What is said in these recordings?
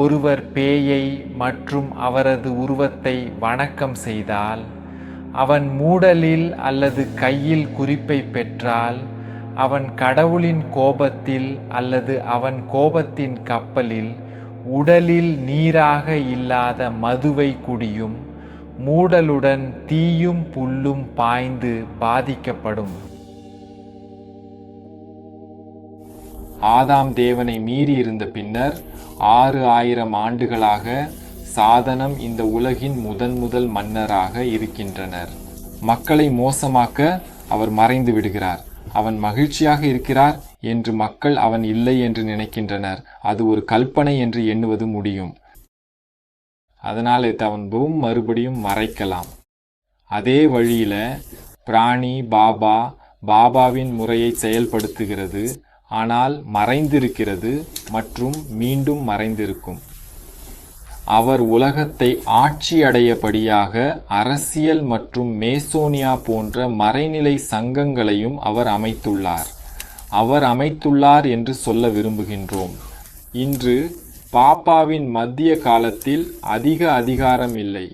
ஒருவர் பேயை மற்றும் அவரது உருவத்தை வணக்கம் செய்தால் அவன் மூடலில் அல்லது கையில் குறிப்பை பெற்றால் அவன் கடவுளின் கோபத்தில் அல்லது அவன் கோபத்தின் கப்பலில் உடலில் நீராக இல்லாத மதுவை குடியும் மூடலுடன் தீயும் புல்லும் பாய்ந்து பாதிக்கப்படும். ஆதாம் தேவனை மீறி இருந்த பின்னர் ஆறு ஆயிரம் ஆண்டுகளாக சாதனம் இந்த உலகின் முதன் முதல் மன்னராக இருக்கின்றனர். மக்களை மோசமாக்க அவர் மறைந்து விடுகிறார். அவன் மகிழ்ச்சியாக இருக்கிறார் என்று மக்கள் அவன் இல்லை என்று நினைக்கின்றனர். அது ஒரு கல்பனை என்று எண்ணுவது முடியும். அதனால் அவன் மறுபடியும் மறைக்கலாம். அதே வழியில் பிராணி பாபா பாபாவின் முறையை செயல்படுத்துகிறது. ஆனால் மறைந்திருக்கிறது மற்றும் மீண்டும் மறைந்திருக்கும். அவர் உலகத்தை ஆட்சி அடையபடியாக அரசியல் மற்றும் மேசோனியா போன்ற மறைநிலை சங்கங்களையும் அவர் அமைத்துள்ளார். அவர் அமைத்துள்ளார் என்று சொல்ல விரும்புகின்றோம். இன்று பாப்பாவின் மத்திய காலத்தில் அதிக அதிகாரம் இல்லை.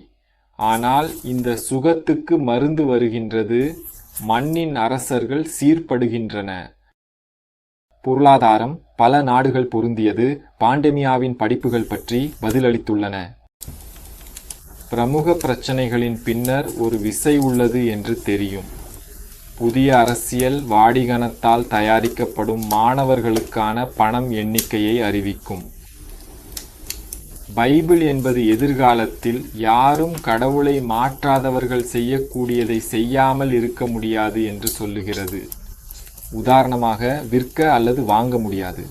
ஆனால் இந்த சுகத்துக்கு மருந்து வருகின்றது. மண்ணின் அரசர்கள் சீர்படுகின்றன. பொருளாதாரம் பல நாடுகள் பொருந்தியது பாண்டமியாவின் படிப்புகள் பற்றி பதிலளித்துள்ளன. பிரமுக பிரச்சனைகளின் பின்னர் ஒரு விசை உள்ளது என்று தெரியும். புதிய அரசியல் வாடிகணத்தால் தயாரிக்கப்படும் மாணவர்களுக்கான பணம் எண்ணிக்கையை அறிவிக்கும். பைபிள் என்பது எதிர்காலத்தில் யாரும் கடவுளை மாற்றாதவர்கள் செய்யக்கூடியதை செய்யாமல் இருக்க முடியாது என்று சொல்லுகிறது. உதாரணமாக விற்க அல்லது வாங்க முடியாது.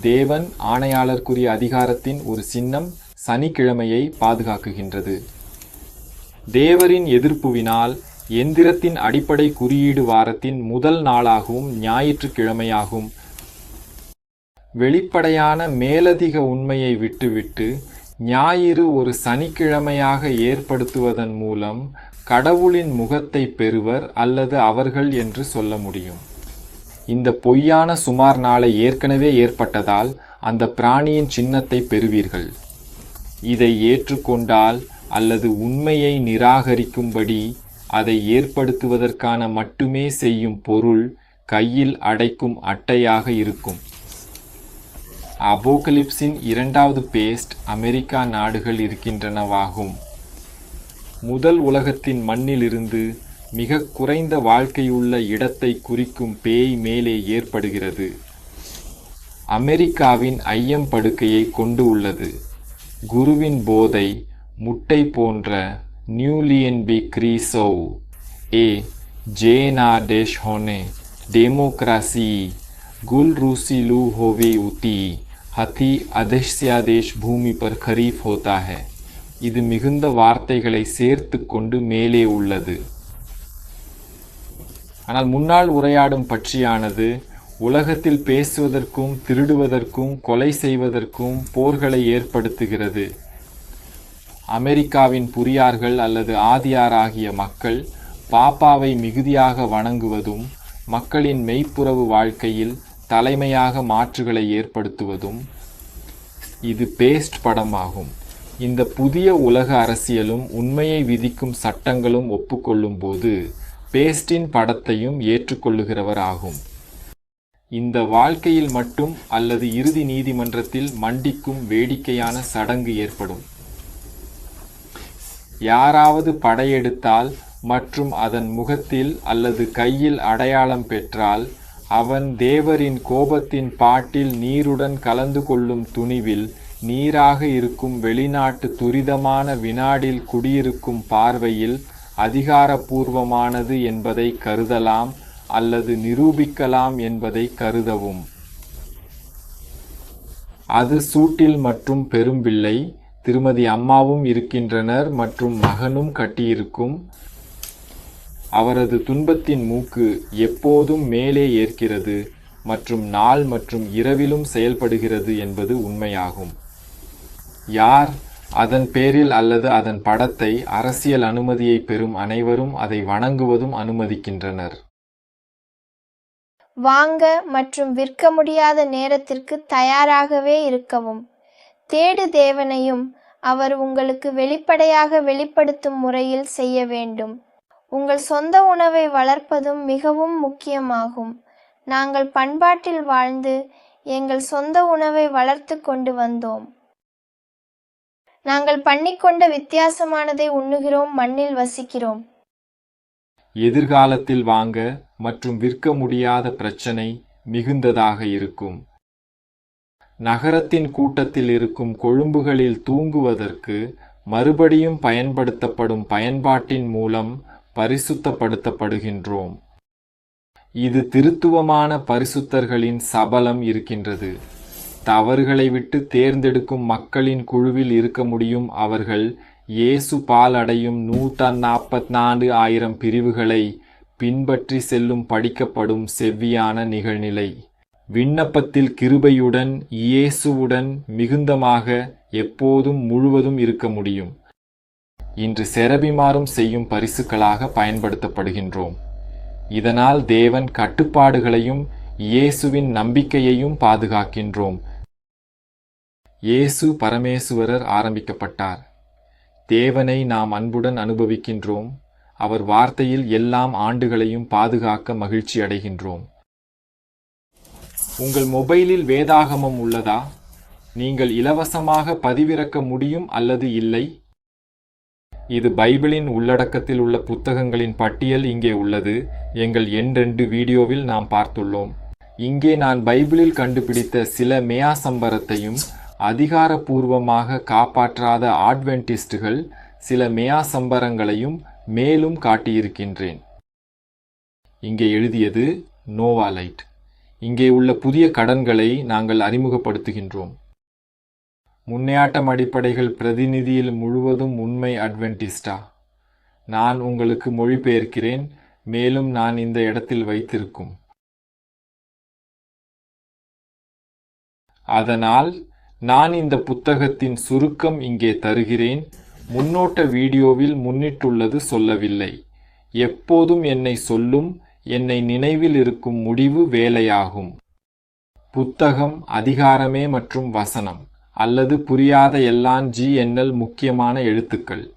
தேவன் ஆணையாளருக்குரிய அதிகாரத்தின் ஒரு சின்னம் சனிக்கிழமையை பாதுகாக்குகின்றது. தேவரின் எதிர்ப்புவினால் எந்திரத்தின் அடிப்படை குறியீடு வாரத்தின் முதல் நாளாகவும் ஞாயிற்றுக்கிழமையாகும். வெளிப்படையான மேலதிக உண்மையை விட்டுவிட்டு ஞாயிறு ஒரு சனிக்கிழமையாக ஏற்படுத்துவதன் மூலம் கடவுளின் முகத்தை பெறுவர் அல்லது அவர்கள் என்று சொல்ல முடியும். இந்த பொய்யான சுமார் நாளை ஏற்கனவே ஏற்பட்டதால் அந்த பிராணியின் சின்னத்தை பெறுவீர்கள். இதை ஏற்றுக்கொண்டால் அல்லது உண்மையை நிராகரிக்கும்படி அதை ஏற்படுத்துவதற்கான மட்டுமே செய்யும் பொருள் கையில் அடைக்கும் அட்டையாக இருக்கும். அபோகலிப்ஸின் இரண்டாவது பேஸ்ட் அமெரிக்கா நாடுகள் இருக்கின்றனவாகும். முதல் உலகத்தின் மண்ணிலிருந்து மிக குறைந்த வாழ்க்கையுள்ள இடத்தை குறிக்கும் பேய் மேலே ஏற்படுகிறது அமெரிக்காவின் ஐயம் படுக்கையை கொண்டு உள்ளது குருவின் போதை முட்டை போன்ற நியூலியன் பி கிரீசோவ் ஏ ஜேனா டேஷ் ஹோனே डेमोक्रासी गुल रूसी लू होवे उती हथी அதிஷ்யாதேஷ் பூமி பர் खरीफ होता है இது மிகுந்த வார்த்தைகளை சேர்த்து கொண்டு மேலே உள்ளது ஆனால் முன்னால் உரையாடும் பற்றியானது உலகத்தில் பேசுவதற்கும் திருடுவதற்கும் கொலை செய்வதற்கும் போர்களை ஏற்படுத்துகிறது. அமெரிக்காவின் புரியார்கள் அல்லது ஆதியார் ஆகிய மக்கள் பாப்பாவை மிகுதியாக வணங்குவதும் மக்களின் மெய்ப்புறவு வாழ்க்கையில் தலைமையாக மாற்றுகளை ஏற்படுத்துவதும் இது பேஸ்ட் படமாகும். இந்த புதிய உலக அரசியலும் உண்மையை விதிக்கும் சட்டங்களும் ஒப்புக்கொள்ளும் போது பேஸ்டின் படத்தையும் ஏற்றுக்கொள்ளுகிறவர் ஆகும் இந்த வாழ்க்கையில் மட்டும் அல்லது இறுதி நீதிமன்றத்தில் மண்டிக்கும் வேடிக்கையான சடங்கு ஏற்படும். யாராவது படையெடுத்தால் மற்றும் அதன் முகத்தில் அல்லது கையில் அடையாளம் பெற்றால் அவன் தேவரின் கோபத்தின் பாட்டில் நீருடன் கலந்து கொள்ளும் துணிவில் நீராக இருக்கும் வெளிநாட்டு துரிதமான வினாடில் குடியிருக்கும் பார்வையில் அதிகாரபூர்வமானது என்பதை கருதலாம் அல்லது நிரூபிக்கலாம் என்பதை கருதவும். அது சூட்டில் மற்றும் பெரும்பிள்ளை திருமதி அம்மாவும் இருக்கின்றனர் மற்றும் மகனும் கட்டியிருக்கும். அவரது துன்பத்தின் மூக்கு எப்போதும் மேலே ஏற்கிறது மற்றும் நாள் மற்றும் இரவிலும் செயல்படுகிறது என்பது உண்மையாகும். யார் அதன் பேரில் அல்லது அதன் படத்தை அரசியல் அனுமதியை பெறும் அனைவரும் அதை வணங்குவதும் அனுமதிக்கின்றனர். வாங்க மற்றும் விற்க முடியாத நேரத்திற்கு தயாராகவே இருக்கவும். தேடு தேவனையும் அவர் உங்களுக்கு வெளிப்படையாக வெளிப்படுத்தும் முறையில் செய்ய வேண்டும். உங்கள் சொந்த உணவை வளர்ப்பதும் மிகவும் முக்கியமாகும். நாங்கள் பண்பாட்டில் வாழ்ந்து எங்கள் சொந்த உணவை வளர்த்து கொண்டு வந்தோம். நாங்கள் பண்ணிக்கொண்ட வித்தியாசமானதை உண்ணுகிறோம் மண்ணில் வசிக்கிறோம். எதிர்காலத்தில் வாங்க மற்றும் விற்க முடியாத பிரச்சனை மிகுந்ததாக இருக்கும். நகரத்தின் கூட்டத்தில் இருக்கும் கொழும்புகளில் தூங்குவதற்கு மறுபடியும் பயன்படுத்தப்படும் பயன்பாட்டின் மூலம் பரிசுத்தப்படுத்தப்படுகின்றோம். இது திருத்துவமான பரிசுத்தர்களின் சபலம் இருக்கின்றது. தவறுகளை விட்டு தேர்ந்தெடுக்கும் மக்களின் குழுவில் இருக்க முடியும் அவர்கள் இயேசு பால் அடையும் நூற்ற நாற்பத்தி நான்கு ஆயிரம் பிரிவுகளை பின்பற்றி செல்லும் படிக்கப்படும் செவ்வியான நிகழ்நிலை. விண்ணப்பத்தில் கிருபையுடன் இயேசுவுடன் மிகுந்தமாக எப்போதும் முழுவதும் இருக்க முடியும். இன்று செரபிமாறும் செய்யும் பரிசுகளாக பயன்படுத்தப்படுகின்றோம். இதனால் தேவன் கட்டுப்பாடுகளையும் இயேசுவின் நம்பிக்கையையும் பாதுகாக்கின்றோம். இயேசு பரமேசுவரர் ஆரம்பிக்கப்பட்டார். தேவனை நாம் அன்புடன் அனுபவிக்கின்றோம். அவர் வார்த்தையில் எல்லாம் ஆண்டுகளையும் பாதுகாக்க மகிழ்ச்சி அடைகின்றோம். உங்கள் மொபைலில் வேதாகமம் உள்ளதா? நீங்கள் இலவசமாக பதிவிறக்க முடியும் அல்லது இல்லை? இது பைபிளின் உள்ளடக்கத்தில் உள்ள புத்தகங்களின் பட்டியல் இங்கே உள்ளது. எங்கள் எண் ரெண்டு வீடியோவில் நாம் பார்த்துள்ளோம். இங்கே நான் பைபிளில் கண்டுபிடித்த சில மேயாசம்பரத்தையும் அதிகாரப்பூர்வமாக காப்பாற்றாத ஆட்வென்டிஸ்டுகள் சில மேயாசம்பரங்களையும் மேலும் காட்டியிருக்கின்றேன். இங்கே எழுதியது நோவாலைட் இங்கே உள்ள புதிய கடன்களை நாங்கள் அறிமுகப்படுத்துகின்றோம். முன்னேயாட்டம் அடிப்படைகள் பிரதிநிதியில் முழுவதும் உண்மை அட்வென்டிஸ்டா? நான் உங்களுக்கு மொழிபெயர்க்கிறேன் மேலும் நான் இந்த இடத்தில் வைத்திருக்கும். அதனால் நான் இந்த புத்தகத்தின் சுருக்கம் இங்கே தருகிறேன். முன்னோட்ட வீடியோவில் முன்னிட்டுள்ளது சொல்லவில்லை. எப்போதும் என்னை சொல்லும் என்னை நினைவில் இருக்கும் முடிவு வேலையாகும். புத்தகம் அதிகாரமே மற்றும் வசனம் அல்லது புரியாத எல்லாம் ஜி முக்கியமான எழுத்துக்கள்.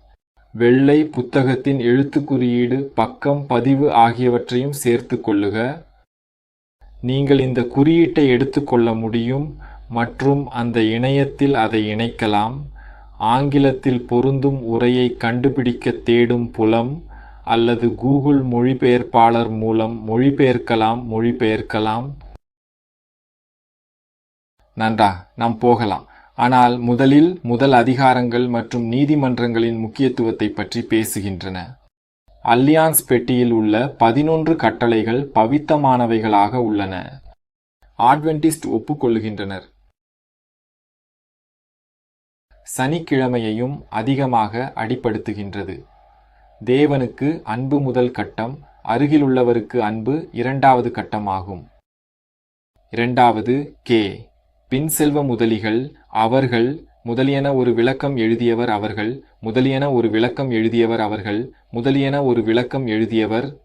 வெள்ளை புத்தகத்தின் எழுத்து குறியீடு பக்கம் பதிவு ஆகியவற்றையும் சேர்த்து கொள்ளுக. நீங்கள் இந்த குறியீட்டை எடுத்துக்கொள்ள முடியும். மற்றும் அந்த இணையத்தில் அதை இணைக்கலாம். ஆங்கிலத்தில் பொருந்தும் உரையை கண்டுபிடிக்க தேடும் புலம் அல்லது கூகுள் மொழிபெயர்ப்பாளர் மூலம் மொழிபெயர்க்கலாம் மொழிபெயர்க்கலாம். நன்றா நாம் போகலாம். ஆனால் முதலில் முதல் அதிகாரங்கள் மற்றும் நீதிமன்றங்களின் முக்கியத்துவத்தை பற்றி பேசுகின்றன. அல்லியான்ஸ் பெட்டியில் உள்ள பதினொன்று கட்டளைகள் பவித்தமானவைகளாக உள்ளன. ஆட்வென்டிஸ்ட் ஒப்புக்கொள்கின்றனர். சனிக்கிழமையையும் அதிகமாக அடிப்படுத்துகின்றது. தேவனுக்கு அன்பு முதல் கட்டம் அருகிலுள்ளவருக்கு அன்பு இரண்டாவது கட்டமாகும். இரண்டாவது கே. பின் செல்வ முதலிகள் அவர்கள் முதலியன ஒரு விளக்கம் எழுதியவர் அவர்கள் முதலியன ஒரு விளக்கம் எழுதியவர் அவர்கள் முதலியன ஒரு விளக்கம் எழுதியவர்.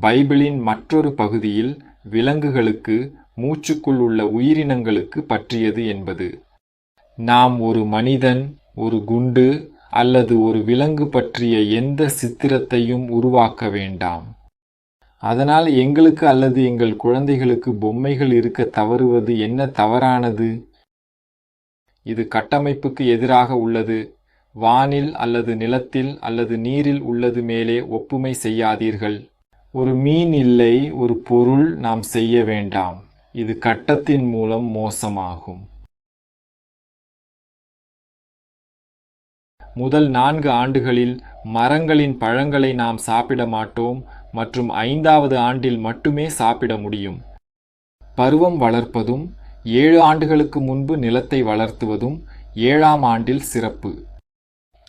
பைபிளின் மற்றொரு பகுதியில் விலங்குகளுக்கு மூச்சுக்குள் உள்ள உயிரினங்களுக்கு பற்றியது என்பது. நாம் ஒரு மனிதன் ஒரு குண்டு அல்லது ஒரு விலங்கு பற்றிய எந்த சித்திரத்தையும் உருவாக்க வேண்டாம். அதனால் எங்களுக்கு அல்லது எங்கள் குழந்தைகளுக்கு பொம்மைகள் இருக்க தவறுவது என்ன தவறானது? இது கட்டமைப்புக்கு எதிராக உள்ளது. வானில் அல்லது நிலத்தில் அல்லது நீரில் உள்ளது மேலே ஒப்புமை செய்யாதீர்கள். ஒரு மீன் இல்லை ஒரு பொருள் நாம் செய்ய வேண்டாம். இது கட்டத்தின் மூலம் மோசமாகும். முதல் நான்கு ஆண்டுகளில் மரங்களின் பழங்களை நாம் சாப்பிட மாட்டோம் மற்றும் ஐந்தாவது ஆண்டில் மட்டுமே சாப்பிட முடியும். பருவம் வளர்ப்பதும் ஏழு ஆண்டுகளுக்கு முன்பு நிலத்தை வளர்த்துவதும் ஏழாம் ஆண்டில் சிறப்பு.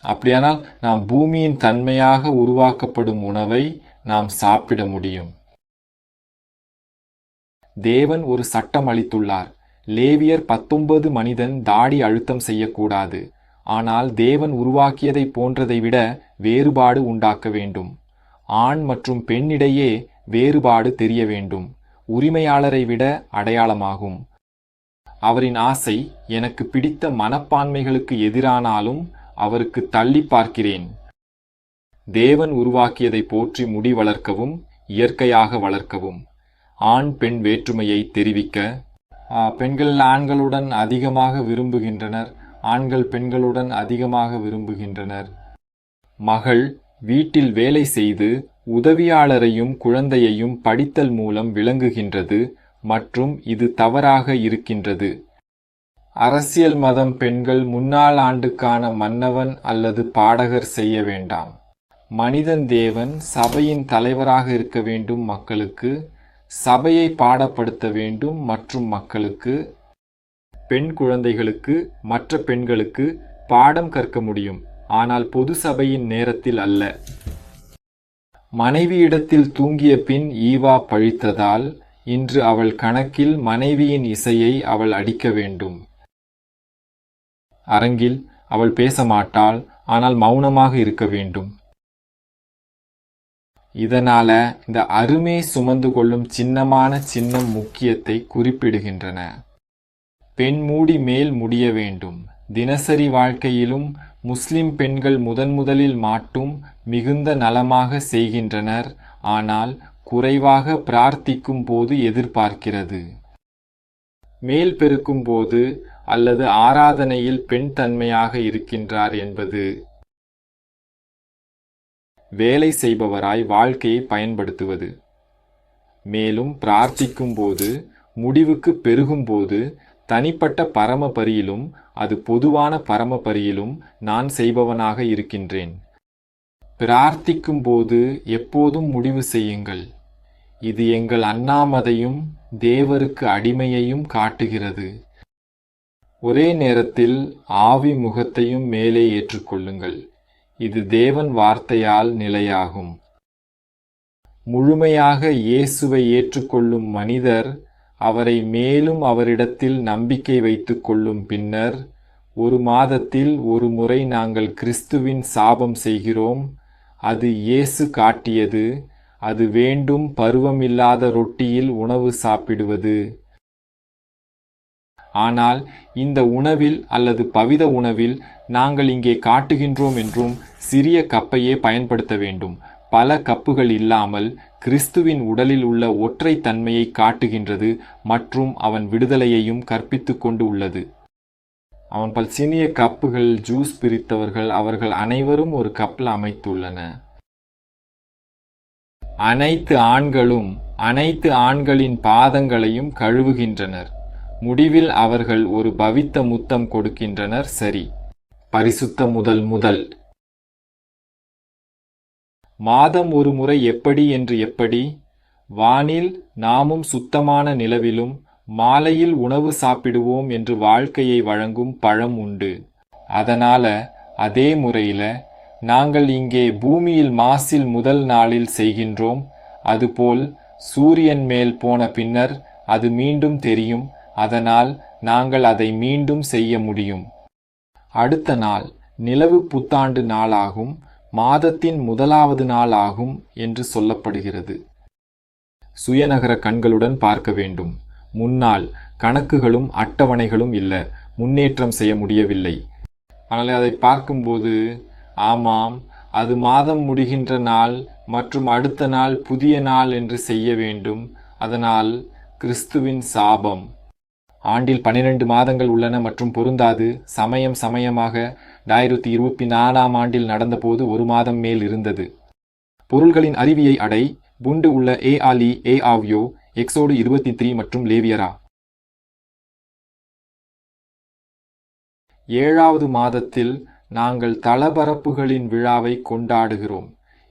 அப்படியானால் நாம் பூமியின் தன்மையாக உருவாக்கப்படும் உணவை நாம் சாப்பிட முடியும். தேவன் ஒரு சட்டம் அளித்துள்ளார். லேவியர் பத்தொன்பது மனிதன் தாடி அழுத்தம் செய்யக்கூடாது. ஆனால் தேவன் உருவாக்கியதை போன்றதை விட வேறுபாடு உண்டாக்க வேண்டும். ஆண் மற்றும் பெண்ணிடையே வேறுபாடு தெரிய வேண்டும். உரிமையாளரை விட அடையாளமாகும். அவரின் ஆசை எனக்கு பிடித்த மனப்பான்மைகளுக்கு எதிரானாலும் அவருக்கு தள்ளி பார்க்கிறேன். தேவன் உருவாக்கியதை போற்றி முடி வளர்க்கவும் இயற்கையாக வளர்க்கவும். ஆண் பெண் வேற்றுமையை தெரிவிக்க. பெண்கள் ஆண்களுடன் அதிகமாக விரும்புகின்றனர். ஆண்கள் பெண்களுடன் அதிகமாக விரும்புகின்றனர். மகள் வீட்டில் வேலை செய்து உதவியாளரையும் குழந்தையையும் படித்தல் மூலம் விளங்குகின்றது மற்றும் இது தவறாக இருக்கின்றது. அரசியல் மதம் பெண்கள் முன்னாள் ஆண்டுக்கான மன்னவன் அல்லது பாடகர் செய்ய வேண்டாம். மனிதன் தேவன் சபையின் தலைவராக இருக்க வேண்டும் மக்களுக்கு சபையை பாடப்படுத்த வேண்டும் மற்றும் மக்களுக்கு பெண் குழந்தைகளுக்கு மற்ற பெண்களுக்கு பாடம் கற்க முடியும். ஆனால் பொது சபையின் நேரத்தில் அல்ல. மனைவியிடத்தில் தூங்கிய பின் ஈவா பழித்ததால் இன்று அவள் கணக்கில் மனைவியின் இசையை அவள் அடிக்க வேண்டும். அரங்கில் அவள் பேச மாட்டாள் ஆனால் மௌனமாக இருக்க வேண்டும். இதனால இந்த அருமை சுமந்து கொள்ளும் சின்னமான சின்னம் முக்கியத்தை குறிப்பிடுகின்றன. பெண் மூடி மேல் முடிய வேண்டும். தினசரி வாழ்க்கையிலும் முஸ்லிம் பெண்கள் முதன் முதலில் மாட்டும் மிகுந்த நலமாக செய்கின்றனர். ஆனால் குறைவாக பிரார்த்திக்கும் போது எதிர்பார்க்கிறது. மேல் பெருக்கும் போது அல்லது ஆராதனையில் பெண் தன்மையாக இருக்கின்றார் என்பது வேலை செய்பவராய் வாழ்க்கையை பயன்படுத்துவது. மேலும் பிரார்த்திக்கும் போது முடிவுக்கு பெருகும்போது தனிப்பட்ட பரமபரியிலும் அது பொதுவான பரமபரியிலும் நான் செய்பவனாக இருக்கின்றேன். பிரார்த்திக்கும் போது எப்போதும் முடிவு செய்யுங்கள். இது எங்கள் அண்ணாமதையும் தேவருக்கு அடிமையையும் காட்டுகிறது. ஒரே நேரத்தில் ஆவி முகத்தையும் மேலே ஏற்றுக்கொள்ளுங்கள். இது தேவன் வார்த்தையால் நிலையாகும். முழுமையாக இயேசுவை ஏற்றுக்கொள்ளும் மனிதர் அவரை மேலும் அவரிடத்தில் நம்பிக்கை வைத்து கொள்ளும் பின்னர் ஒரு மாதத்தில் ஒரு முறை நாங்கள் கிறிஸ்துவின் சாபம் செய்கிறோம். அது இயேசு காட்டியது. அது வேண்டும் பருவமில்லாத ரொட்டியில் உணவு சாப்பிடுவது. ஆனால் இந்த உணவில் அல்லது பவித உணவில் நாங்கள் இங்கே காட்டுகின்றோம் என்றும் சிறிய கப்பையே பயன்படுத்த வேண்டும். பல கப்புகள் இல்லாமல் கிறிஸ்துவின் உடலில் உள்ள ஒற்றை தன்மையை காட்டுகின்றது மற்றும் அவன் விடுதலையையும் கற்பித்து கொண்டு உள்ளது. அவன் பல் சினிய கப்புகள் ஜூஸ் பிரித்தவர்கள் அவர்கள் அனைவரும் ஒரு கப்பில் அமைத்துள்ளன. அனைத்து ஆண்களும் அனைத்து ஆண்களின் பாதங்களையும் கழுவுகின்றனர். முடிவில் அவர்கள் ஒரு பவித்த முத்தம் கொடுக்கின்றனர். சரி. பரிசுத்த முதல் முதல். மாதம் ஒரு முறை எப்படி என்று எப்படி? வானில் நாமும் சுத்தமான நிலவிலும் மாலையில் உணவு சாப்பிடுவோம் என்று வாழ்க்கையை வழங்கும் பழம் உண்டு. அதனால அதே முறையில நாங்கள் இங்கே பூமியில் மாசில் முதல் நாளில் செய்கின்றோம். அதுபோல் சூரியன் மேல் போன பின்னர் அது மீண்டும் தெரியும். அதனால் நாங்கள் அதை மீண்டும் செய்ய முடியும். அடுத்த நாள் நிலவு புத்தாண்டு நாளாகும். மாதத்தின் முதலாவது நாள் ஆகும் என்று சொல்லப்படுகிறது. சுயநகர கண்களுடன் பார்க்க வேண்டும். முன்னால் கணக்குகளும் அட்டவணைகளும் இல்லை. முன்னேற்றம் செய்ய முடியவில்லை. ஆனால் அதை பார்க்கும்போது ஆமாம் அது மாதம் முடிகின்ற நாள் மற்றும் அடுத்த நாள் புதிய நாள் என்று செய்ய வேண்டும். அதனால் கிறிஸ்துவின் சாபம். ஆண்டில் பன்னிரண்டு மாதங்கள் உள்ளன மற்றும் பொருந்தாது. சமயம் சமயமாக ஆயிரத்தி இருபத்தி நாலாம் ஆண்டில் நடந்தபோது ஒரு மாதம் மேல் இருந்தது. பொருள்களின் அறிவியை அடை புண்டு உள்ள ஏ ஆலி ஏ ஆவ்யோ எக்ஸோடு இருபத்தி த்ரீ மற்றும் லேவியரா. ஏழாவது மாதத்தில் நாங்கள் தளபரப்புகளின் விழாவை கொண்டாடுகிறோம்.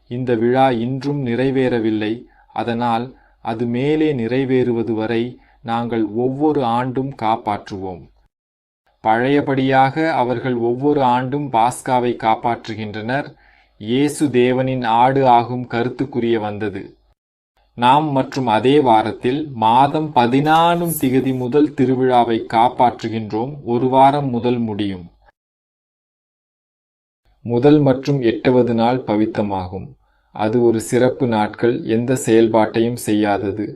இந்த விழா இன்றும் நிறைவேறவில்லை. அதனால் அது மேலே நிறைவேறுவது வரை நாங்கள் ஒவ்வொரு ஆண்டும் காப்பாற்றுவோம். பழையபடியாக அவர்கள் ஒவ்வொரு ஆண்டும் பாஸ்காவை காப்பாற்றுகின்றனர். இயேசு தேவனின் ஆடு ஆகும் கருத்துக்குரிய வந்தது. நாம் மற்றும் அதே வாரத்தில் மாதம் பதினாலும் திகதி முதல் திருவிழாவை காப்பாற்றுகின்றோம். ஒரு வாரம் முதல் முடியும். முதல் மற்றும் எட்டாவது நாள் பவித்தமாகும். அது ஒரு சிறப்பு நாட்கள் எந்த செயல்பாட்டையும் செய்யாதது.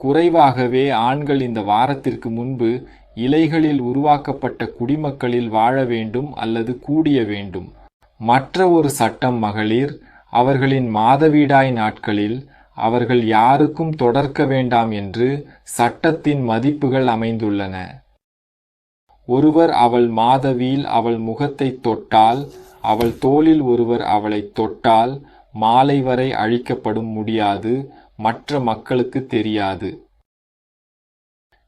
குறைவாகவே ஆண்கள் இந்த வாரத்திற்கு முன்பு இலைகளில் உருவாக்கப்பட்ட குடிமக்களில் வாழ வேண்டும் அல்லது கூடிய வேண்டும். மற்ற ஒரு சட்டம் மகளிர் அவர்களின் மாதவிடாய் நாட்களில் அவர்கள் யாருக்கும் தொடர்க்க வேண்டாம் என்று சட்டத்தின் மதிப்புகள் அமைந்துள்ளன. ஒருவர் அவள் மாதவியில் அவள் முகத்தை தொட்டால் அவள் தோளில் ஒருவர் அவளை தொட்டால் மாலை வரை அழிக்கப்படும் முடியாது மற்ற மக்களுக்கு தெரியாது.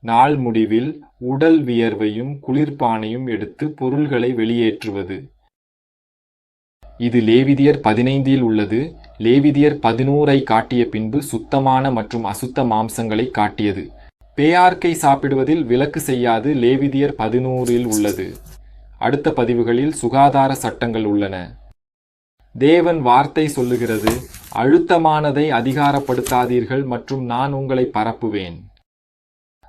நாள் முடிவில் உடல் வியர்வையும் குளிர்பானையும் எடுத்து பொருள்களை வெளியேற்றுவது. இது லேவிதியர் பதினைந்தில் உள்ளது. லேவிதியர் பதினோரை காட்டிய பின்பு சுத்தமான மற்றும் அசுத்த மாம்சங்களை காட்டியது. பேயார்க்கை சாப்பிடுவதில் விலக்கு செய்யாது லேவிதியர் பதினோரில் உள்ளது. அடுத்த பதிவுகளில் சுகாதார சட்டங்கள் உள்ளன. தேவன் வார்த்தை சொல்லுகிறது அழுத்தமானதை அதிகாரப்படுத்தாதீர்கள் மற்றும் நான் உங்களை பரப்புவேன்.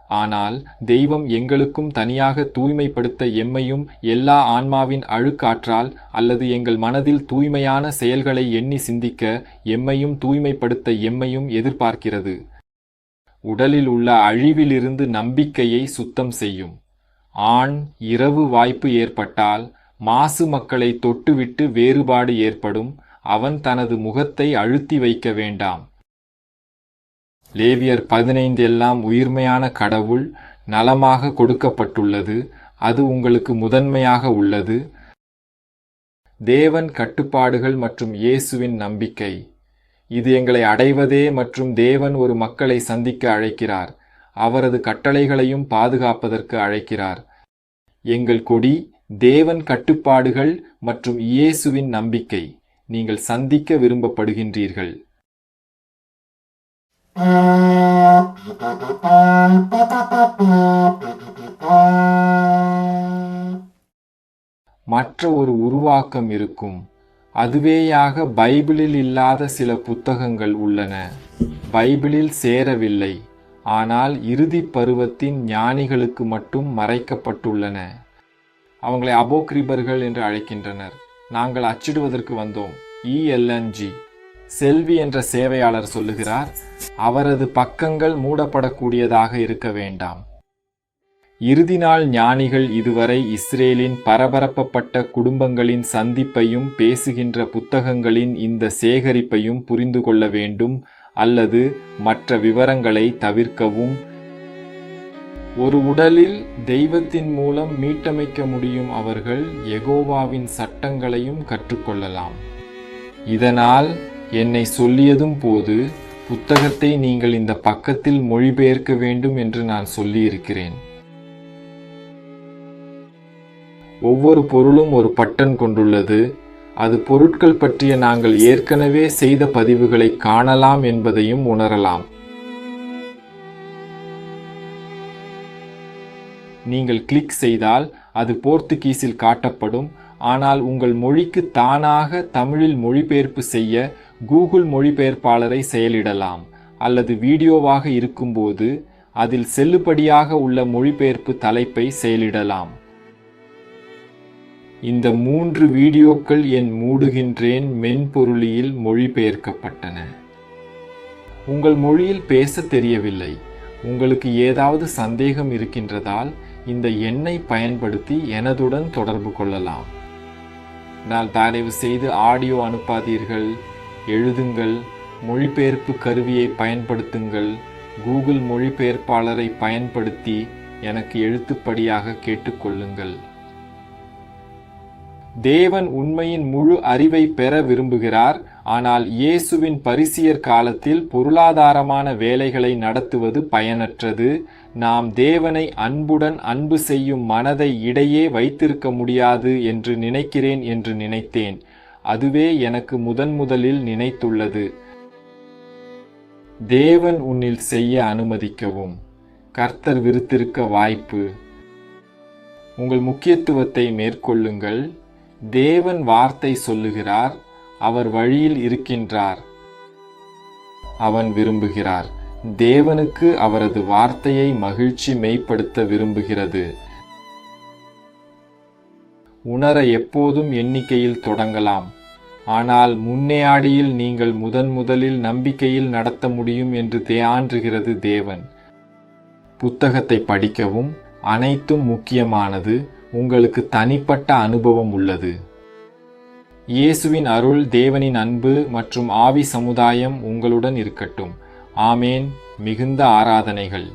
ஆனால் தெய்வம் எங்களுக்கும் தனியாக தூய்மைப்படுத்த எம்மையும் எல்லா ஆன்மாவின் அழுக்காற்றால் அல்லது எங்கள் மனதில் தூய்மையான செயல்களை எண்ணி சிந்திக்க எம்மையும் தூய்மைப்படுத்த எம்மையும் எதிர்பார்க்கிறது. உடலில் உள்ள அழிவிலிருந்து நம்பிக்கையை சுத்தம் செய்யும். ஆண் இரவு வாய்ப்பு ஏற்பட்டால் மாசு மக்களை தொட்டுவிட்டு வேறுபாடு ஏற்படும். அவன் தனது முகத்தை அழுத்தி வைக்க வேண்டாம். லேவியர் பதினைந்து எல்லாம் உயிர்மையான கடவுள் நலமாக கொடுக்கப்பட்டுள்ளது. அது உங்களுக்கு முதன்மையாக உள்ளது. தேவன் கட்டுப்பாடுகள் மற்றும் இயேசுவின் நம்பிக்கை. இது எங்களை அடைவதே மற்றும் தேவன் ஒரு மக்களை சந்திக்க அழைக்கிறார். அவரது கட்டளைகளையும் பாதுகாப்பதற்கு அழைக்கிறார். எங்கள் கொடி தேவன் கட்டுப்பாடுகள் மற்றும் இயேசுவின் நம்பிக்கை. நீங்கள் சந்திக்க விரும்பப்படுகின்றீர்கள். மற்ற ஒரு உருவாக்கம் இருக்கும். அதுவேயாக பைபிளில் இல்லாத சில புத்தகங்கள் உள்ளன. பைபிளில் சேரவில்லை. ஆனால் இறுதி பருவத்தின் ஞானிகளுக்கு மட்டும் மறைக்கப்பட்டுள்ளன. அவங்களை அபோக்ரிபர்கள் என்று அழைக்கின்றனர். நாங்கள் அச்சிடுவதற்கு வந்தோம். இஎல்என்ஜி செல்வி என்ற சேவையாளர் சொல்லுகிறார் அவரது பக்கங்கள் மூடப்படக்கூடியதாக இருக்க வேண்டாம். இறுதி நாள் ஞானிகள் இதுவரை இஸ்ரேலின் பரபரப்பப்பட்ட குடும்பங்களின் சந்திப்பையும் பேசுகின்ற புத்தகங்களின் இந்த சேகரிப்பையும் புரிந்து கொள்ள வேண்டும் அல்லது மற்ற விவரங்களை தவிர்க்கவும். ஒரு உடலில் தெய்வத்தின் மூலம் மீட்டமைக்க முடியும் அவர்கள் எகோவாவின் சட்டங்களையும் கற்றுக்கொள்ளலாம். இதனால் என்னை சொல்லியதும் போது புத்தகத்தை நீங்கள் இந்த பக்கத்தில் மொழிபெயர்க்க வேண்டும் என்று நான் சொல்லியிருக்கிறேன். ஒவ்வொரு பொருளும் ஒரு பட்டன் கொண்டுள்ளது. அது பொருட்கள் பற்றிய நாங்கள் ஏற்கனவே செய்த பதிவுகளை காணலாம் என்பதையும் உணரலாம். நீங்கள் கிளிக் செய்தால் அது போர்த்துகீஸில் காட்டப்படும். ஆனால் உங்கள் மொழிக்கு தானாக தமிழில் மொழிபெயர்ப்பு செய்ய கூகுள் மொழிபெயர்ப்பாளரை செயலிடலாம் அல்லது வீடியோவாக இருக்கும்போது அதில் செல்லுபடியாக உள்ள மொழிபெயர்ப்பு தலைப்பை செயலிடலாம். இந்த மூன்று வீடியோக்கள் என் மூடுகின்றேன் மென்பொருளியில் மொழிபெயர்க்கப்பட்டன. உங்கள் மொழியில் பேச தெரியவில்லை. உங்களுக்கு ஏதாவது சந்தேகம் இருக்கின்றதால் இந்த எண்ணை பயன்படுத்தி எனதுடன் தொடர்பு கொள்ளலாம். நான் தயவு செய்து ஆடியோ அனுப்பாதீர்கள். எழுதுங்கள் மொழிபெயர்ப்பு கருவியை பயன்படுத்துங்கள் கூகுள் மொழிபெயர்ப்பாளரை பயன்படுத்தி எனக்கு எழுத்துப்படியாக கேட்டுக்கொள்ளுங்கள் தேவன் உண்மையின் முழு அறிவை பெற விரும்புகிறார் ஆனால் இயேசுவின் பரிசியர் காலத்தில் பொருளாதாரமான வேலைகளை நடத்துவது பயனற்றது. நாம் தேவனை அன்புடன் அன்பு செய்யும் மனதை இடையே வைத்திருக்க முடியாது என்று நினைக்கிறேன் என்று நினைத்தேன். அதுவே எனக்கு முதன் முதலில் நினைத்துள்ளது. தேவன் உன்னில் செய்ய அனுமதிக்கவும். கர்த்தர் விருத்திருக்க வாய்ப்பு. உங்கள் முக்கியத்துவத்தை மேற்கொள்ளுங்கள். தேவன் வார்த்தை சொல்லுகிறார் அவர் வழியில் இருக்கின்றார். அவன் விரும்புகிறார். தேவனுக்கு அவரது வார்த்தையை மகிழ்ச்சி மெய்ப்படுத்த விரும்புகிறது. உணர எப்போதும் எண்ணிக்கையில் தொடங்கலாம். ஆனால் முன்னேயாடியில் நீங்கள் முதன் முதலில் நம்பிக்கையில் நடத்த முடியும் என்று தேயான்றுகிறது தேவன். புத்தகத்தை படிக்கவும் அனைத்தும் முக்கியமானது உங்களுக்கு தனிப்பட்ட அனுபவம் உள்ளது. இயேசுவின் அருள் தேவனின் அன்பு மற்றும் ஆவி சமுதாயம் உங்களுடன் இருக்கட்டும். ஆமேன். மிகுந்த ஆராதனைகள்.